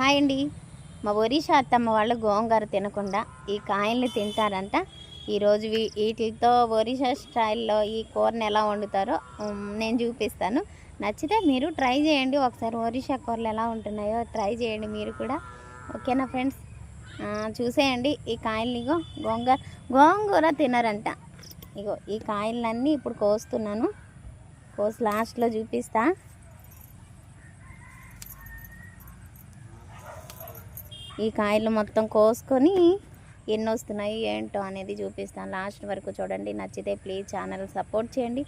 Hi అండి. మా ఒరిషా అత్తమ్మ వాళ్ళు గోంగూర తినకుండా ఈ కాయల్ని తింటారంట. ఈరోజు వీ- వీటితో ఒరిషా స్టైల్లో ఈ కూరను ఎలా వండుతారో నేను చూపిస్తాను. నచ్చితే మీరు ట్రై చేయండి. ఒకసారి ఒరిషా కూరలు ఎలా ఉంటున్నాయో ట్రై చేయండి మీరు కూడా. ఓకేనా ఫ్రెండ్స్? చూసేయండి. ఈ కాయల్ని ఇగో గోంగూర గోంగూర తినరంట. ఇగో ఈ కాయలన్నీ ఇప్పుడు కోస్తున్నాను. కోసి లాస్ట్లో చూపిస్తాను ఈ కాయలు మొత్తం కోసుకొని ఎన్ని వస్తున్నాయి ఏంటో అనేది చూపిస్తాను. లాస్ట్ వరకు చూడండి. నచ్చితే ప్లీజ్ ఛానల్ సపోర్ట్ చేయండి.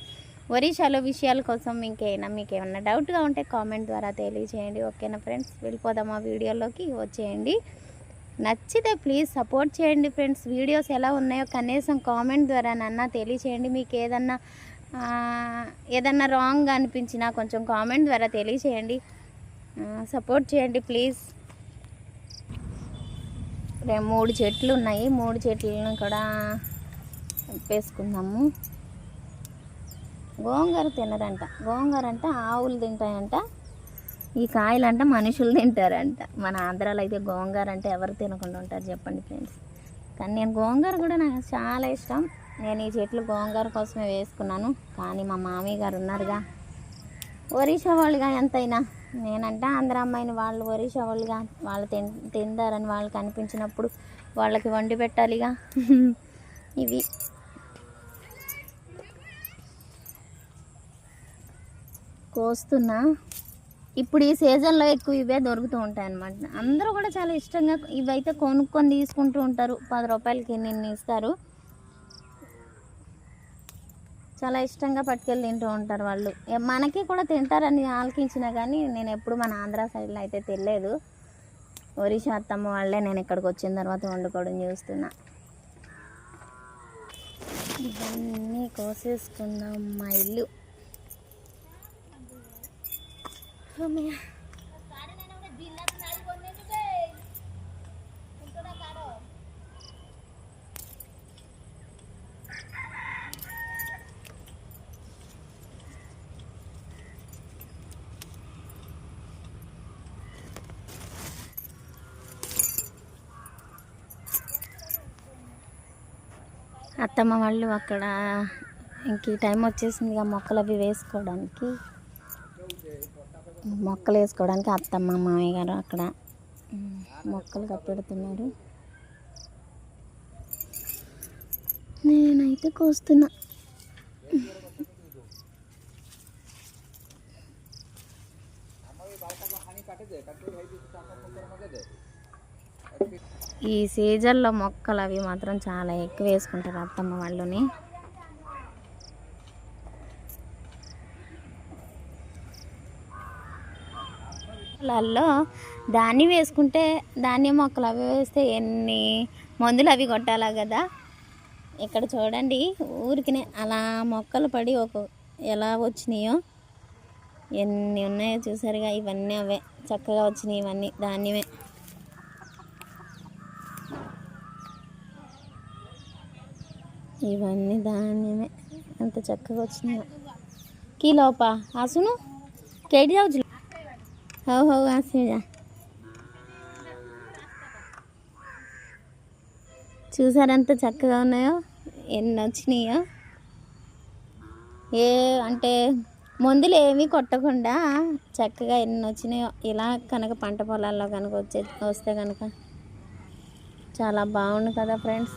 ఒరిషాలో విషయాల కోసం ఇంకేమైనా మీకు ఏమైనా డౌట్గా ఉంటే కామెంట్ ద్వారా తెలియచేయండి. ఓకేనా ఫ్రెండ్స్ వెళ్ళిపోదాం ఆ వీడియోలోకి. వచ్చేయండి. నచ్చితే ప్లీజ్ సపోర్ట్ చేయండి ఫ్రెండ్స్ వీడియోస్ ఎలా ఉన్నాయో కనీసం కామెంట్ ద్వారా నన్న తెలియచేయండి. మీకు ఏదన్నా ఏదన్నా రాంగ్ అనిపించినా కొంచెం కామెంట్ ద్వారా తెలియచేయండి. సపోర్ట్ చేయండి ప్లీజ్ మూడు చెట్లు ఉన్నాయి. మూడు చెట్లను కూడా వేసుకుందాము గోంగూర తినరంట గోంగూర అంటే ఆవులు తింటాయంట. ఈ కాయలు అంటే మనుషులు తింటారంట. మన ఆంధ్రాలో అయితే గోంగూర అంటే ఎవరు తినకుండా ఉంటారు చెప్పండి ఫ్రెండ్స్. కానీ నేను గోంగూర కూడా నాకు చాలా ఇష్టం. నేను ఈ చెట్లు గోంగూర కోసమే వేసుకున్నాను. కానీ మా మామయ్య గారు ఉన్నారుగా. ఒరిషా వాళ్ళుగా ఎంతైనా. నేనంటే ఆంధ్ర అమ్మాయిని వాళ్ళు ఒరిషా వాళ్ళుగా వాళ్ళు తిన్ తిందారని వాళ్ళకి అనిపించినప్పుడు వాళ్ళకి వండి పెట్టాలిగా. ఇవి. కోస్తున్నా. ఇప్పుడు ఈ సీజన్లో ఎక్కువ ఇవే దొరుకుతూ ఉంటాయి అన్నమాట అందరూ కూడా చాలా ఇష్టంగా ఇవైతే కొనుక్కొని తీసుకుంటూ ఉంటారు. పది రూపాయలకి నిన్ను ఇస్తారు. చాలా ఇష్టంగా పట్టుకెళ్ళి తింటూ ఉంటారు వాళ్ళు. మనకి కూడా తింటారని ఆలకించినా కానీ నేను ఎప్పుడు మన ఆంధ్ర సైడ్లో అయితే తెలియదు ఒరిషా అత్తమ్మ వాళ్ళే నేను ఇక్కడికి వచ్చిన తర్వాత వండుకోవడం చూస్తున్నా. ఇవన్నీ కోసేసుకుందాం మా ఇల్లు. అత్తమ్మ వాళ్ళు అక్కడ ఇంక టైం వచ్చేసింది ఇక మొక్కలు అవి వేసుకోవడానికి. మొక్కలు వేసుకోవడానికి అత్తమ్మ మామయ్య గారు అక్కడ మొక్కలు కప్పెడుతున్నారు నేనైతే కోస్తున్నా. ఈ సీజన్లో మొక్కలు అవి మాత్రం చాలా ఎక్కువ వేసుకుంటారు అత్తమ్మ వాళ్ళని. పొలాల్లో ధాన్యం వేసుకుంటే ధాన్యం మొక్కలు అవి వేస్తే ఎన్ని మందులు అవి కొట్టాలా కదా. ఇక్కడ చూడండి ఊరికినే అలా మొక్కలు పడి ఒక ఎలా వచ్చినాయో ఎన్ని ఉన్నాయో చూసారుగా ఇవన్నీ అవే చక్కగా వచ్చినాయి ఇవన్నీ ధాన్యమే. ఇవన్నీ ధాన్యమే. అంత చక్కగా వచ్చినాయి కిలోపా ఆసును? కేటీ రావచ్చు హౌ హౌ ఆసుజా చూసారంత చక్కగా ఉన్నాయో? ఎన్ని వచ్చినాయో? ఏ అంటే మందులు ఏమీ కొట్టకుండా చక్కగా ఎన్ని వచ్చినాయో. ఇలా కనుక పంట పొలాల్లో కనుక వచ్చే వస్తే కనుక చాలా బాగుండు కదా ఫ్రెండ్స్.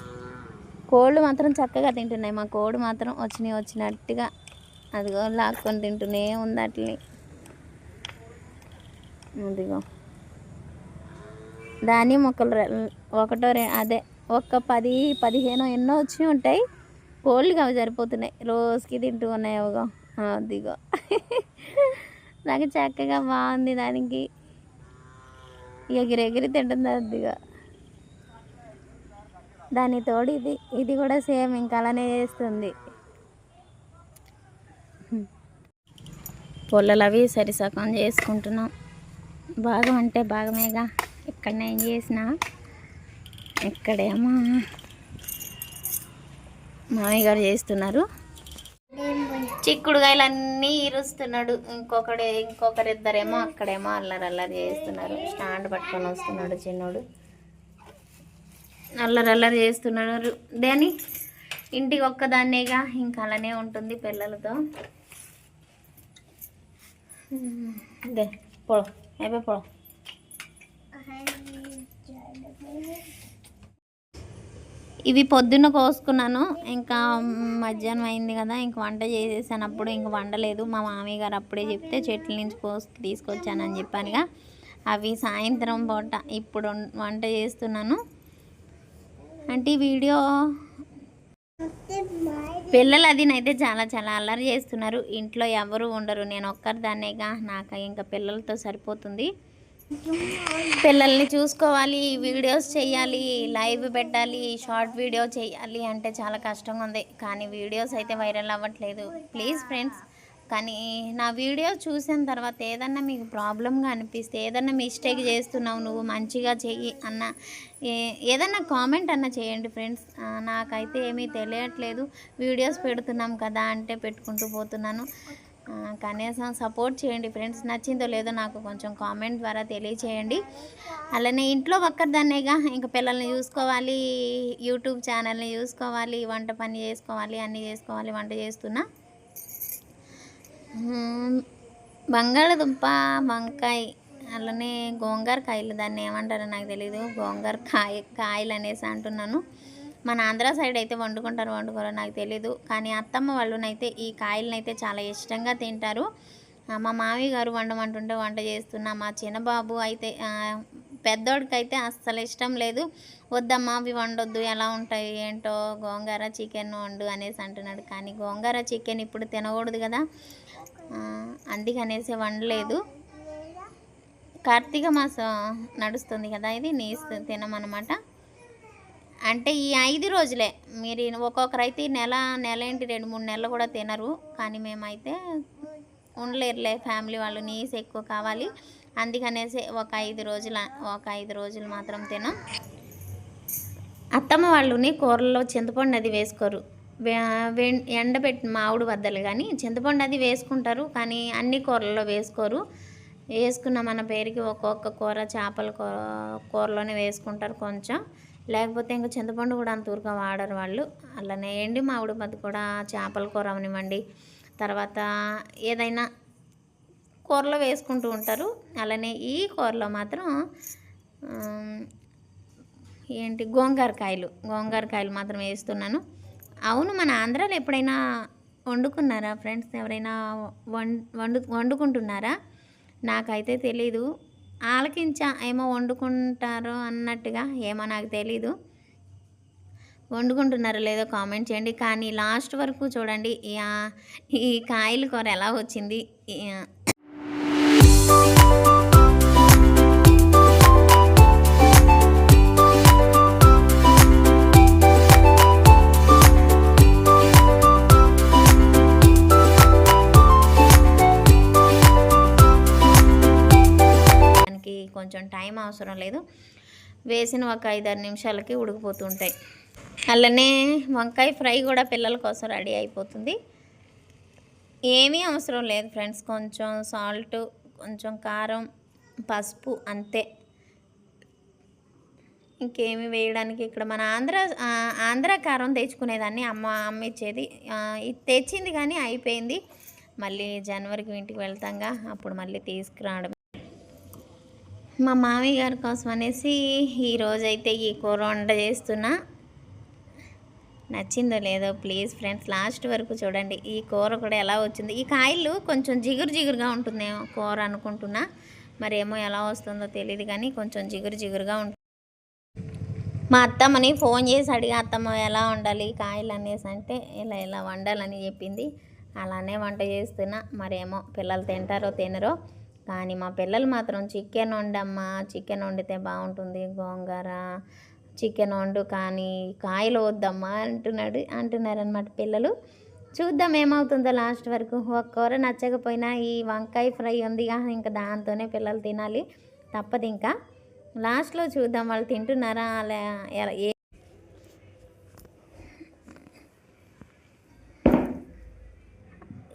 కోళ్ళు మాత్రం చక్కగా తింటున్నాయి. మా కోడి మాత్రం వచ్చినాయి వచ్చినట్టుగా అదిగో లాక్కొని తింటూనే ఉంది అట్లని అదిగో. దాని మొక్కలు ఒకటో రే అదే ఒక్క పది పదిహేను ఎన్నో వచ్చి ఉంటాయి. కోళ్ళు అవి సరిపోతున్నాయి. రోజుకి తింటూ ఉన్నాయి అవగో. అదిగో. నాకు చక్కగా బాగుంది దానికి. ఎగిరెగిరి తింటుంది అదిగో. దాని తోడు ఇది ఇది కూడా సేమ్ ఇంకా అలానే చేస్తుంది. పొల్లలు అవి సరిసకం చేసుకుంటున్నాం. భాగం అంటే భాగమేగా ఇక్కడ నేను చేసిన ఇక్కడేమో మామయ్య గారు చేస్తున్నారు. చిక్కుడుగాయలు అన్నీ ఇరుస్తున్నాడు. ఇంకొకడు ఇంకొకరిద్దరేమో అక్కడేమో అల్లరి అల్లరి చేస్తున్నారు. స్టాండ్ పట్టుకొని వస్తున్నాడు చిన్నోడు. అల్లరి అల్లరి చేస్తున్నాడు దేని ఇంటికి ఒక్కదాన్నేగా ఇంకా అలానే ఉంటుంది పిల్లలతో. దే పొడవు అయిపోయి పొడవు ఇవి పొద్దున్న కోసుకున్నాను ఇంకా మధ్యాహ్నం అయింది కదా ఇంక వంట చేసేసాను అప్పుడు ఇంక వండలేదు. మా మామయ్య గారు అప్పుడే చెప్తే చెట్ల నుంచి కోసి తీసుకొచ్చానని చెప్పానుగా. అవి సాయంత్రం పూట ఇప్పుడు వంట చేస్తున్నాను. అంటే వీడియో. పిల్లలు అదినైతే చాలా చాలా అల్లరి చేస్తున్నారు. ఇంట్లో ఎవరు ఉండరు. నేను ఒక్కరిదాన్నేగా నాకు ఇంకా పిల్లలతో సరిపోతుంది. పిల్లల్ని చూసుకోవాలి వీడియోస్ చేయాలి లైవ్ పెట్టాలి షార్ట్ వీడియో చేయాలి అంటే చాలా కష్టంగా ఉంది కానీ వీడియోస్ అయితే వైరల్ అవ్వట్లేదు. ప్లీజ్ ఫ్రెండ్స్ కానీ నా వీడియో చూసిన తర్వాత ఏదన్నా మీకు ప్రాబ్లంగా అనిపిస్తే ఏదన్నా మిస్టేక్ చేస్తున్నావు నువ్వు మంచిగా చెయ్యి అన్న ఏదన్నా కామెంట్ అన్న చేయండి ఫ్రెండ్స్. నాకైతే ఏమీ తెలియట్లేదు. వీడియోస్ పెడుతున్నాం కదా అంటే పెట్టుకుంటూ పోతున్నాను. కనీసం సపోర్ట్ చేయండి ఫ్రెండ్స్. నచ్చిందో లేదో నాకు కొంచెం కామెంట్ ద్వారా తెలియచేయండి. అలానే ఇంట్లో ఒక్కరిదాన్నేగా ఇంకా పిల్లల్ని చూసుకోవాలి యూట్యూబ్ ఛానల్ని చూసుకోవాలి వంట పని చేసుకోవాలి అన్నీ చేసుకోవాలి వంట చేస్తున్నా. బంగాళదుంప వంకాయ అలానే గోంగార కాయలు. దాన్ని ఏమంటారో నాకు తెలియదు గోంగార కాయ కాయలు అనేసి అంటున్నాను. మన ఆంధ్ర సైడ్ అయితే వండుకుంటారు వండుకోరో నాకు తెలీదు. కానీ అత్తమ్మ వాళ్ళనైతే ఈ కాయలనైతే చాలా ఇష్టంగా తింటారు. మా మావి గారు వండమంటుంటే వంట చేస్తున్నా మా చిన్నబాబు అయితే పెద్దోడికైతే అస్సలు ఇష్టం లేదు. వద్దమ్మా అవి వండొద్దు. ఎలా ఉంటాయి? ఏంటో గోంగూర చికెన్ వండు అనేసి అంటున్నాడు. కానీ గోంగూర చికెన్ ఇప్పుడు తినకూడదు కదా. అందుకనేసి వండలేదు. కార్తీక మాసం నడుస్తుంది కదా ఇది నీ తినమనమాట అంటే ఈ ఐదు రోజులే. మీరు ఒక్కొక్కరైతే ఈ నెల నెల ఏంటి రెండు మూడు నెలలు కూడా తినరు. కానీ మేమైతే ఉండలేరులే. ఫ్యామిలీ వాళ్ళు నీస్ ఎక్కువ కావాలి. అందుకనేసి ఒక ఐదు రోజుల ఒక ఐదు రోజులు మాత్రం తినం. అత్తమ్మ వాళ్ళుని కూరల్లో చింతపండు అది వేసుకోరు. ఎండబెట్టి మామిడి బద్దలు కానీ చింతపండు అది వేసుకుంటారు కానీ అన్ని కూరల్లో వేసుకోరు. వేసుకున్న మన పేరుకి ఒక్కొక్క కూర చేపల కూరలోనే వేసుకుంటారు కొంచెం. లేకపోతే ఇంకా చింతపండు కూడా అంత ఊరుగా వాడరు వాళ్ళు. అలానే ఎండి మామిడి బద్ద కూడా చేపల కూర అవనివ్వండి. తర్వాత ఏదైనా కూరలో వేసుకుంటూ ఉంటారు. అలానే ఈ కూరలో మాత్రం ఏంటి గోంగూరకాయలు గోంగూరకాయలు మాత్రం వేస్తున్నాను. అవును మన ఆంధ్రాలో ఎప్పుడైనా వండుకున్నారా ఫ్రెండ్స్? ఎవరైనా వం వండు వండుకుంటున్నారా? నాకైతే తెలీదు. ఆలకించా ఏమో వండుకుంటారో అన్నట్టుగా ఏమో నాకు తెలీదు. వండుకుంటున్నారో లేదో కామెంట్ చేయండి. కానీ లాస్ట్ వరకు చూడండి ఈ కాయల కూర ఎలా వచ్చింది కొంచెం టైం అవసరం లేదు. వేసిన ఒక ఐదారు నిమిషాలకి ఉడికిపోతుంటాయి. అలానే వంకాయ ఫ్రై కూడా పిల్లల కోసం రెడీ అయిపోతుంది. ఏమీ అవసరం లేదు ఫ్రెండ్స్. కొంచెం సాల్ట్ కొంచెం కారం పసుపు అంతే. ఇంకేమి వేయడానికి ఇక్కడ మన ఆంధ్ర ఆంధ్ర కారం తెచ్చుకునేదాన్ని అమ్మ అమ్మ ఇచ్చేది. తెచ్చింది కానీ అయిపోయింది. మళ్ళీ జనవరికి ఇంటికి వెళ్తాంగా అప్పుడు మళ్ళీ తీసుకురావడం మా మామయ్య గారి కోసం అనేసి ఈరోజైతే ఈ కూర వంట చేస్తున్నా. నచ్చిందో లేదో ప్లీజ్ ఫ్రెండ్స్ లాస్ట్ వరకు చూడండి. ఈ కూర కూడా ఎలా వచ్చింది? ఈ కాయలు కొంచెం జిగురు జిగురుగా ఉంటుందేమో కూర అనుకుంటున్నా. మరేమో ఎలా వస్తుందో తెలియదు కానీ కొంచెం జిగురు జిగురుగా ఉంటుంది మా అత్తమ్మని ఫోన్ చేసి అడిగా అత్తమ్మ ఎలా వండాలి కాయలు? అనేసి అంటే ఇలా ఇలా వండాలని చెప్పింది. అలానే వంట చేస్తున్నా. మరేమో పిల్లలు తింటారో తినరో. కానీ మా పిల్లలు మాత్రం చికెన్ వండమ్మా. చికెన్ వండితే బాగుంటుంది. గోంగూర చికెన్ వండు కానీ కాయలు వద్దమ్మా అంటున్నాడు అంటున్నారనమాట పిల్లలు. చూద్దాం ఏమవుతుందో లాస్ట్ వరకు. ఒక కూర నచ్చకపోయినా ఈ వంకాయ ఫ్రై ఉందిగా ఇంకా దాంతోనే పిల్లలు తినాలి. తప్పదు ఇంకా. లాస్ట్లో చూద్దాం వాళ్ళు తింటున్నారా అలా ఏ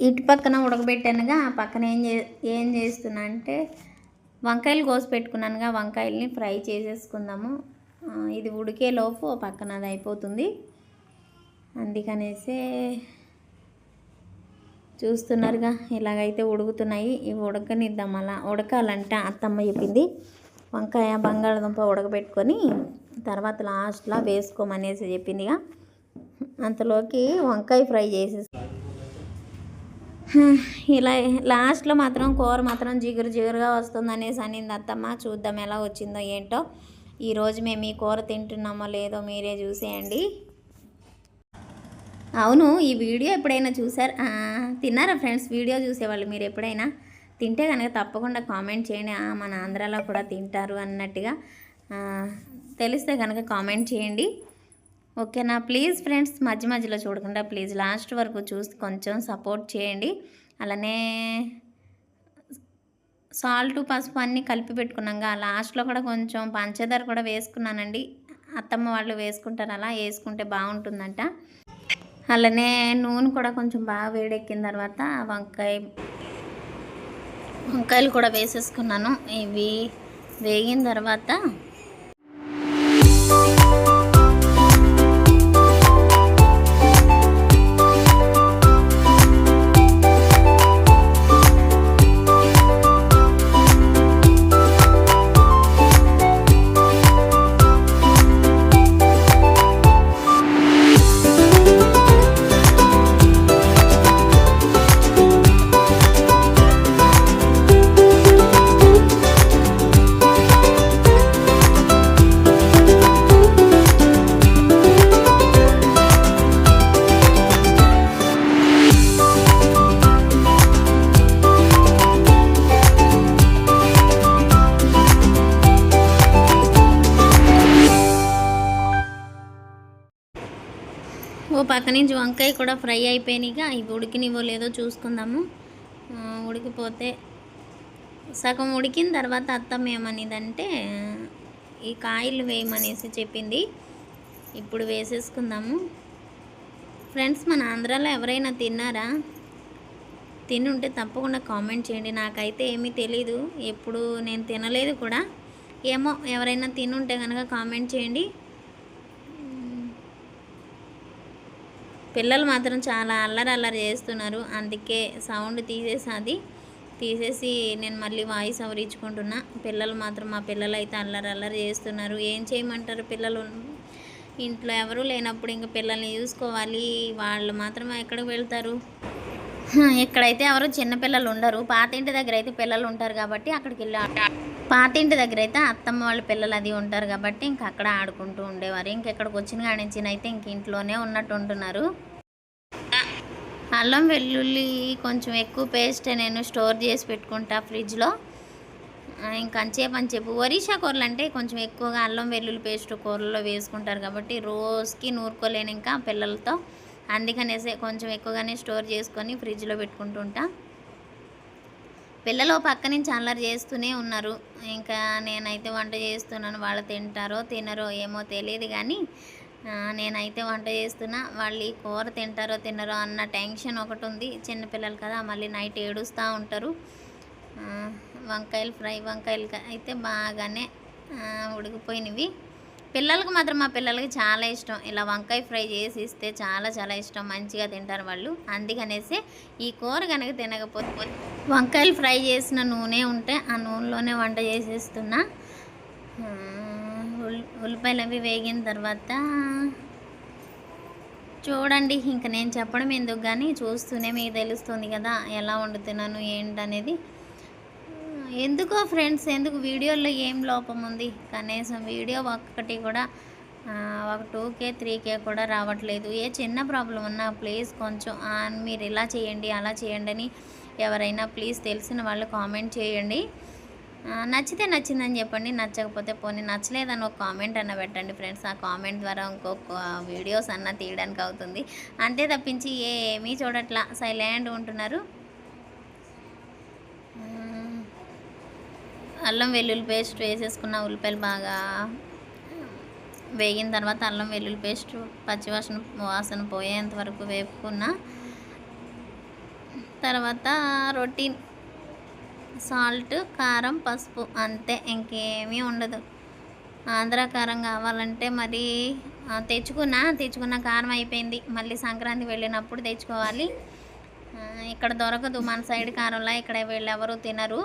ఇటు పక్కన ఉడకబెట్టానుగా ఆ పక్కన ఏం చే ఏం చేస్తున్నా అంటే వంకాయలు కోసి పెట్టుకున్నానుగా వంకాయల్ని ఫ్రై చేసేసుకుందాము. ఇది ఉడికే లోపు పక్కన అది అయిపోతుంది. అందుకనేసే చూస్తున్నారుగా ఇలాగైతే ఉడుకుతున్నాయి ఇవి ఉడకనిద్దాం అలా. ఉడకాలంటే అత్తమ్మ చెప్పింది. వంకాయ బంగాళదుంప ఉడకబెట్టుకొని తర్వాత లాస్ట్లో వేసుకోమనేసి చెప్పిందిగా. అంతలోకి వంకాయ ఫ్రై చేసేసి ఇలా లాస్ట్లో మాత్రం కూర మాత్రం జిగురు జిగురుగా వస్తుంది అనేసి అనింది అత్తమ్మ. చూద్దాం ఎలా వచ్చిందో ఏంటో. ఈరోజు మేము ఈ కూర తింటున్నామో లేదో మీరే చూసేయండి. అవును ఈ వీడియో ఎప్పుడైనా చూసారు? తిన్నారా ఫ్రెండ్స్? వీడియో చూసేవాళ్ళు మీరు ఎప్పుడైనా? తింటే కనుక తప్పకుండా కామెంట్ చేయండి. మన ఆంధ్రాలో కూడా తింటారు అన్నట్టుగా తెలిస్తే కనుక కామెంట్ చేయండి. ఓకేనా? ప్లీజ్ ఫ్రెండ్స్ మధ్య మధ్యలో చూడకుండా ప్లీజ్ లాస్ట్ వరకు చూసి కొంచెం సపోర్ట్ చేయండి. అలానే సాల్ట్ పసుపు అన్నీ కలిపి పెట్టుకున్నాగా లాస్ట్లో కూడా కొంచెం పంచదార కూడా వేసుకున్నానండి. అత్తమ్మ వాళ్ళు వేసుకుంటారు అలా వేసుకుంటే బాగుంటుందంట. అలానే నూనె కూడా కొంచెం బాగా వేడెక్కిన తర్వాత వంకాయ వంకాయలు కూడా వేసేసుకున్నాను. ఇవి వేగిన తర్వాత పక్క నుంచి వంకాయ కూడా ఫ్రై అయిపోయినాయిగా ఇవి ఉడికినివో లేదో చూసుకుందాము. ఉడికిపోతే సగం ఉడికిన తర్వాత అత్తమ్మ ఏమనిదంటే ఈ కాయలు వేయమనేసి చెప్పింది. ఇప్పుడు వేసేసుకుందాము. ఫ్రెండ్స్ మన ఆంధ్రాలో ఎవరైనా తిన్నారా? తినుంటే తప్పకుండా కామెంట్ చేయండి. నాకైతే ఏమీ తెలీదు. ఎప్పుడు నేను తినలేదు కూడా. ఏమో ఎవరైనా తినుంటే కనుక కామెంట్ చేయండి. పిల్లలు మాత్రం చాలా అల్లరి అల్లరి చేస్తున్నారు. అందుకే సౌండ్ తీసేసి అది తీసేసి నేను మళ్ళీ వాయిస్ అవరించుకుంటున్నా పిల్లలు మాత్రం మా పిల్లలు అయితే అల్లరి అల్లరి చేస్తున్నారు. ఏం చేయమంటారు పిల్లలు? ఇంట్లో ఎవరు లేనప్పుడు ఇంకా పిల్లల్ని చూసుకోవాలి. వాళ్ళు మాత్రం ఎక్కడికి వెళ్తారు? ఎక్కడైతే ఇక్కడైతే ఎవరు చిన్న పిల్లలు ఉండరు. పాత ఇంటి దగ్గర అయితే పిల్లలు ఉంటారు కాబట్టి అక్కడికి వెళ్ళి పాతింటి దగ్గర అయితే అత్తమ్మ వాళ్ళ పిల్లలు అది ఉంటారు కాబట్టి ఇంక అక్కడ ఆడుకుంటూ ఉండేవారు. ఇంకెక్కడికి వచ్చిన కాడి నుంచి అయితే ఇంక ఇంట్లోనే ఉన్నట్టు ఉంటున్నారు. అల్లం వెల్లుల్లి కొంచెం ఎక్కువ పేస్ట్ నేను స్టోర్ చేసి పెట్టుకుంటా ఫ్రిడ్జ్లో ఇంకా అంచేపు అంచేపు ఒరిషా కూరలు అంటే కొంచెం ఎక్కువగా అల్లం వెల్లుల్లి పేస్ట్ కూరల్లో వేసుకుంటారు కాబట్టి రోజుకి నూరుకోలేను ఇంకా పిల్లలతో. అందుకనేసి కొంచెం ఎక్కువగానే స్టోర్ చేసుకొని ఫ్రిడ్జ్లో పెట్టుకుంటుంటా పిల్లలు పక్క నుంచి అల్లరి చేస్తూనే ఉన్నారు. ఇంకా నేనైతే వంట చేస్తున్నాను. వాళ్ళు తింటారో తినరో ఏమో తెలియదు కానీ నేనైతే వంట చేస్తున్నా. వాళ్ళు ఈ కూర తింటారో తినరో అన్న టెన్షన్ ఒకటి ఉంది. చిన్నపిల్లలు కదా మళ్ళీ నైట్ ఏడుస్తూ ఉంటారు. వంకాయలు ఫ్రై వంకాయలు అయితే బాగానే ఉడికిపోయినవి. పిల్లలకు మాత్రం మా పిల్లలకి చాలా ఇష్టం. ఇలా వంకాయ ఫ్రై చేసి ఇస్తే చాలా చాలా ఇష్టం. మంచిగా తింటారు వాళ్ళు. అందుకనేసి ఈ కూర కనుక తినకపోతే వంకాయలు ఫ్రై చేసిన నూనె ఉంటే ఆ నూనెలోనే వంట చేసేస్తున్నా. ఉల్లిపాయలు అవి వేగిన తర్వాత చూడండి. ఇంకా నేను చెప్పడం ఎందుకు కానీ చూస్తూనే మీకు తెలుస్తుంది కదా ఎలా వండుతున్నాను ఏంటనేది. ఎందుకో ఫ్రెండ్స్ ఎందుకు వీడియోలో ఏం లోపం ఉంది? కనీసం వీడియో ఒక్కటి కూడా ఒక టూ కే త్రీ కే కూడా రావట్లేదు. ఏ చిన్న ప్రాబ్లం ఉన్నా ప్లీజ్ కొంచెం మీరు ఇలా చేయండి అలా చేయండి అని ఎవరైనా ప్లీజ్ తెలిసిన వాళ్ళు కామెంట్ చేయండి. నచ్చితే నచ్చిందని చెప్పండి నచ్చకపోతే పోనీ నచ్చలేదని ఒక కామెంట్ అన్న పెట్టండి ఫ్రెండ్స్. ఆ కామెంట్ ద్వారా ఇంకొక వీడియోస్ అన్న తీయడానికి అవుతుంది. అంతే తప్పించి ఏమీ చూడట్లా. సైలెంట్ ఉంటున్నారు. అల్లం వెల్లుల్లి పేస్ట్ వేసేసుకున్న ఉల్లిపాయలు బాగా వేగిన తర్వాత అల్లం వెల్లుల్లి పేస్ట్ పచ్చివాసన వాసన పోయేంత వరకు వేపుకున్న తర్వాత రొటీన్ సాల్ట్ కారం పసుపు అంతే ఇంకేమీ ఉండదు. ఆంధ్ర కారం కావాలంటే మరి తెచ్చుకున్నా తెచ్చుకున్న కారం అయిపోయింది. మళ్ళీ సంక్రాంతి వెళ్ళినప్పుడు తెచ్చుకోవాలి. ఇక్కడ దొరకదు మన సైడ్ కారంలా ఇక్కడ వీళ్ళు ఎవరు తినరు.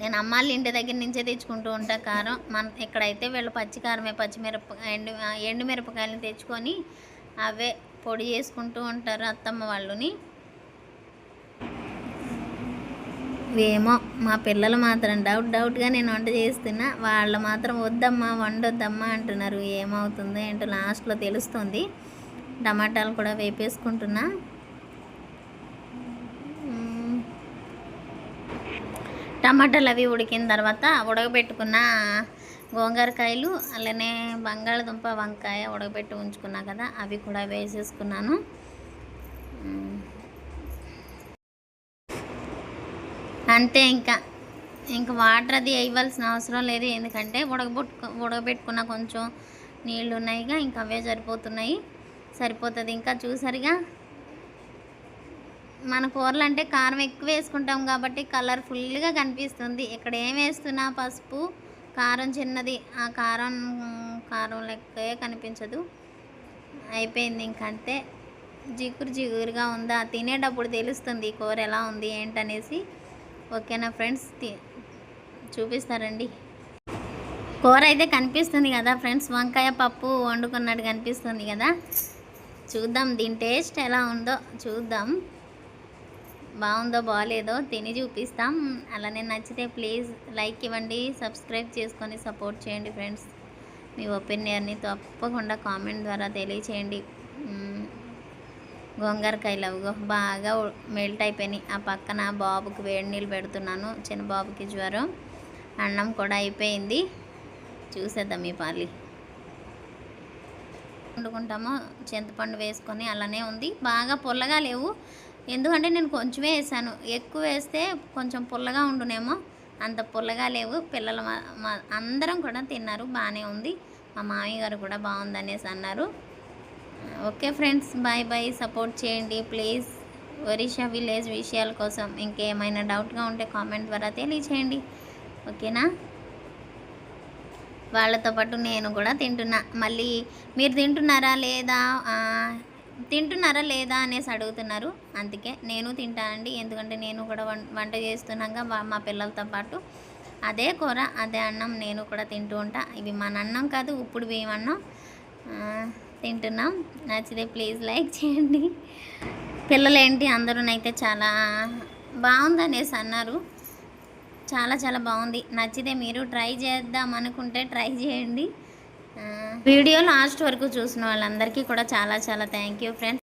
నేను అమ్మాళ్ళ ఇంటి దగ్గర నుంచే తెచ్చుకుంటూ ఉంటా కారం. మన ఇక్కడైతే వీళ్ళు పచ్చి కారమే పచ్చిమిరప ఎండు ఎండుమిరపకాయలు ఎండు తెచ్చుకొని అవే పొడి చేసుకుంటూ ఉంటారు అత్తమ్మ వాళ్ళుని. ఏమో మా పిల్లలు మాత్రం డౌట్ డౌట్గా నేను వంట చేస్తున్నా. వాళ్ళు మాత్రం వద్దమ్మా వండొద్దమ్మా అంటున్నారు. ఏమవుతుందో ఏంటో లాస్ట్లో తెలుస్తుంది. టమాటాలు కూడా వేపేసుకుంటున్నా. టమాటాలు అవి ఉడికిన తర్వాత ఉడకబెట్టుకున్న గోంగూరకాయలు అలానే బంగాళదుంప వంకాయ ఉడకబెట్టి ఉంచుకున్నా కదా అవి కూడా వేసేసుకున్నాను. అంతే ఇంకా. ఇంకా వాటర్ అది వేయవలసిన అవసరం లేదు ఎందుకంటే ఉడకబెట్టుకు ఉడకబెట్టుకున్న కొంచెం నీళ్ళు ఉన్నాయిగా ఇంకా అవే సరిపోతున్నాయి. సరిపోతుంది. ఇంకా చూసారుగా మన కూరలు అంటే కారం ఎక్కువ వేసుకుంటాం కాబట్టి కలర్ఫుల్గా కనిపిస్తుంది. ఇక్కడ ఏం వేస్తున్నా పసుపు కారం చిన్నది. ఆ కారం కారం లెక్కే కనిపించదు. అయిపోయింది ఇంకంతే జిగురు జిగురుగా ఉందా? తినేటప్పుడు తెలుస్తుంది ఈ కూర ఎలా ఉంది ఏంటనేసి. ఓకేనా ఫ్రెండ్స్? తి- చూపిస్తారండి. కూర అయితే కనిపిస్తుంది కదా ఫ్రెండ్స్? వంకాయ పప్పు వండుకున్నట్టు కనిపిస్తుంది కదా? చూద్దాం దీని టేస్ట్ ఎలా ఉందో చూద్దాం. బాగుందో బాగాలేదో తిని చూపిస్తాం. అలానే నచ్చితే ప్లీజ్ లైక్ ఇవ్వండి సబ్స్క్రైబ్ చేసుకొని సపోర్ట్ చేయండి ఫ్రెండ్స్. మీ ఒపీనియన్ని తప్పకుండా కామెంట్ ద్వారా తెలియచేయండి. మ్మ్. గోంగూరకాయలు అవిగో బాగా మెల్ట్ అయిపోయినాయి. ఆ పక్కన బాబుకి వేడి నీళ్ళు పెడుతున్నాను. చిన్న బాబుకి జ్వరం. అన్నం కూడా అయిపోయింది. చూసేద్దాం ఈ పాలి వండుకుంటామో. చింతపండు వేసుకొని అలానే ఉంది. బాగా పొల్లగా లేవు. ఎందుకంటే నేను కొంచెమే వేసాను. ఎక్కువ వేస్తే కొంచెం పుల్లగా ఉండునేమో. అంత పుల్లగా లేవు. పిల్లలు మా- అందరం కూడా తిన్నారు. బాగానే ఉంది. మా మామయ్య గారు కూడా బాగుంది అనేసి అన్నారు. Okay friends bye bye. Support చేయండి ప్లీజ్. ఒరిషా విలేజ్ విషయాల కోసం ఇంకేమైనా డౌట్గా ఉంటే కామెంట్ ద్వారా తెలియచేయండి. ఓకేనా? వాళ్ళతో పాటు నేను కూడా తింటున్నా. మళ్ళీ మీరు తింటున్నారా లేదా? తింటున్నారా లేదా అనేసి అడుగుతున్నారు. అందుకే నేను తింటానండి. ఎందుకంటే నేను కూడా వం వంట చేస్తున్నాక మా పిల్లలతో పాటు. అదే కూర అదే అన్నం నేను కూడా తింటూ ఉంటా. ఇవి మన అన్నం కాదు ఇప్పుడు బియ్యం అన్నం. తింటున్నాం. నచ్చితే ప్లీజ్ లైక్ చేయండి. పిల్లలేంటి? అందరూనైతే చాలా బాగుందనేసి అన్నారు. చాలా చాలా బాగుంది. నచ్చితే మీరు ట్రై చేద్దాం అనుకుంటే ట్రై చేయండి. వీడియో లాస్ట్ వరకు చూసిన వాళ్ళందరికీ కూడా చాలా చాలా థ్యాంక్ యూ ఫ్రెండ్స్.